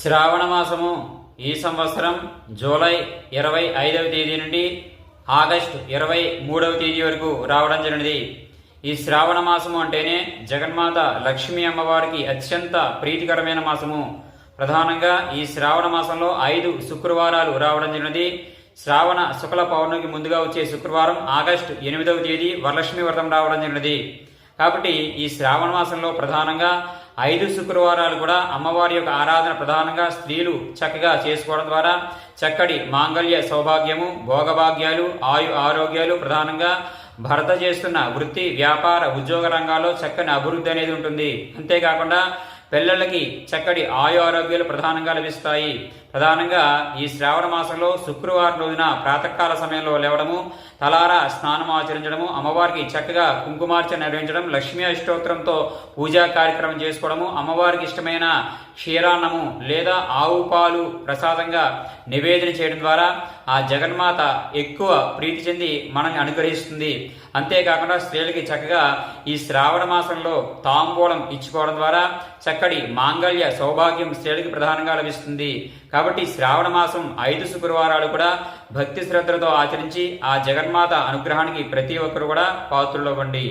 శ్రావణ మాసము ఈ సంవత్సరం జూలై ఇరవై ఐదవ తేదీ నుండి ఆగస్టు ఇరవై మూడవ తేదీ వరకు రావడం జరిగినది. ఈ శ్రావణ మాసము అంటేనే జగన్మాత లక్ష్మీ అమ్మవారికి అత్యంత ప్రీతికరమైన మాసము. ప్రధానంగా ఈ శ్రావణ మాసంలో ఐదు శుక్రవారాలు రావడం జరిగినది. శ్రావణ శుక్ల పౌర్ణమికి ముందుగా వచ్చే శుక్రవారం ఆగస్టు ఎనిమిదవ తేదీ వరలక్ష్మి వ్రతం రావడం జరిగినది. కాబట్టి ఈ శ్రావణ మాసంలో ప్రధానంగా ఐదు శుక్రవారాలు కూడా అమ్మవారి యొక్క ఆరాధన ప్రధానంగా స్త్రీలు చక్కగా చేసుకోవడం ద్వారా చక్కటి మాంగళ్య సౌభాగ్యము భోగభాగ్యాలు ఆయు ఆరోగ్యాలు ప్రధానంగా భర్త చేస్తున్న వృత్తి వ్యాపార ఉద్యోగ రంగాల్లో చక్కని అభివృద్ధి అనేది ఉంటుంది. అంతేకాకుండా పిల్లలకి చక్కటి ఆయు ఆరోగ్యాలు ప్రధానంగా లభిస్తాయి. ప్రధానంగా ఈ శ్రావణ మాసంలో శుక్రవారం రోజున ప్రాతకాల సమయంలో లేవడము తలారా స్నానం ఆచరించడము అమ్మవారికి చక్కగా కుంకుమార్చన నిర్వహించడం లక్ష్మీ అష్టోత్తరంతో పూజా కార్యక్రమం చేసుకోవడము అమ్మవారికి ఇష్టమైన క్షీరాన్నము లేదా ఆవు పాలు ప్రసాదంగా నివేదన చేయడం ద్వారా ఆ జగన్మాత ఎక్కువ ప్రీతి చెంది మనల్ని అనుగ్రహిస్తుంది. అంతేకాకుండా స్త్రీలకి చక్కగా ఈ శ్రావణ మాసంలో తాంబూలం ఇచ్చుకోవడం ద్వారా చక్కటి మాంగళ్య సౌభాగ్యం స్త్రీలకి ప్రధానంగా లభిస్తుంది. కాబట్టి శ్రావణ మాసం ఐదు శుక్రవారాలు కూడా భక్తి శ్రద్ధలతో ఆచరించి ఆ జగన్మాత అనుగ్రహానికి ప్రతి ఒక్కరు కూడా పాత్రలు అవ్వండి